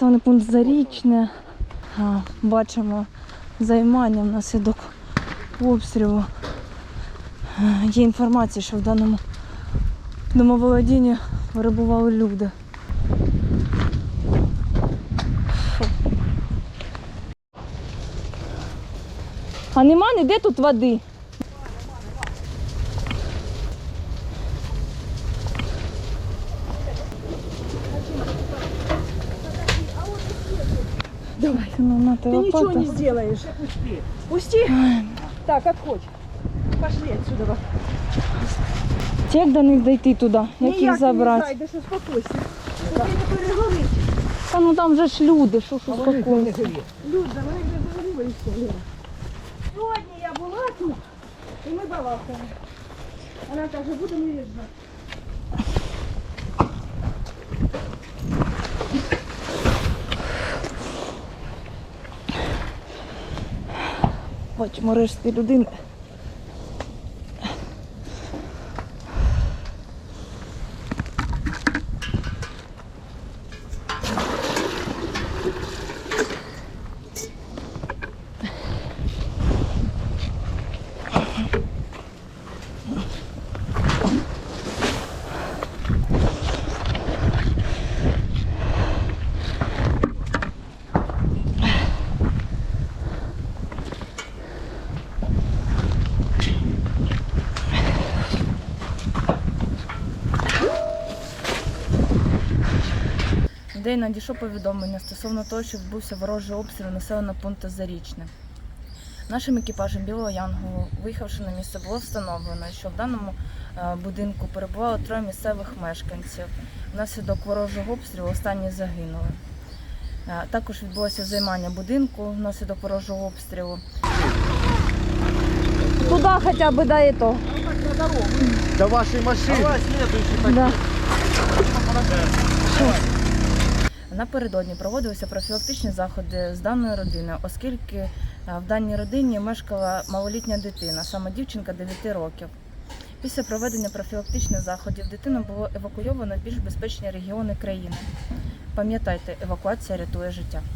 Населений пункт Зарічне. Бачимо займання внаслідок обстрілу. Е, Є інформація, що в даному домоволодінні перебували люди. А нема ніде тут води. Давай, ну, на Ты ничего не сделаешь. Пусти. Так, отходь. Пошли отсюда. Як до них дойти туди? Як їх забрати? Не зайдеш, успокойся. Тобі не переговорити. Та ну там же ж люди, що ж успокоїться. Люда, вони вже заговорили все, Сьогодні я була тут, і ми балакали. Вона каже, будемо їжджати. Бачимо решти людини. День надійшло повідомлення стосовно того, що відбувся ворожий обстріл населеного пункту Зарічне. Нашим екіпажем Білого Янголу, виїхавши на місце, було встановлено, що в даному е, будинку перебувало троє місцевих мешканців. Внаслідок ворожого обстрілу останні загинули. Е, Також відбулося займання будинку внаслідок ворожого обстрілу. Туди хоча б до цього. До вашей машины. Давай Да. Напередодні проводилися профілактичні заходи з даною родиною, оскільки е, в даній родині мешкала малолітня дитина, саме дівчинка 9 років. Після проведення профілактичних заходів дитину було евакуйовано в більш безпечні регіони країни. Пам'ятайте, евакуація рятує життя.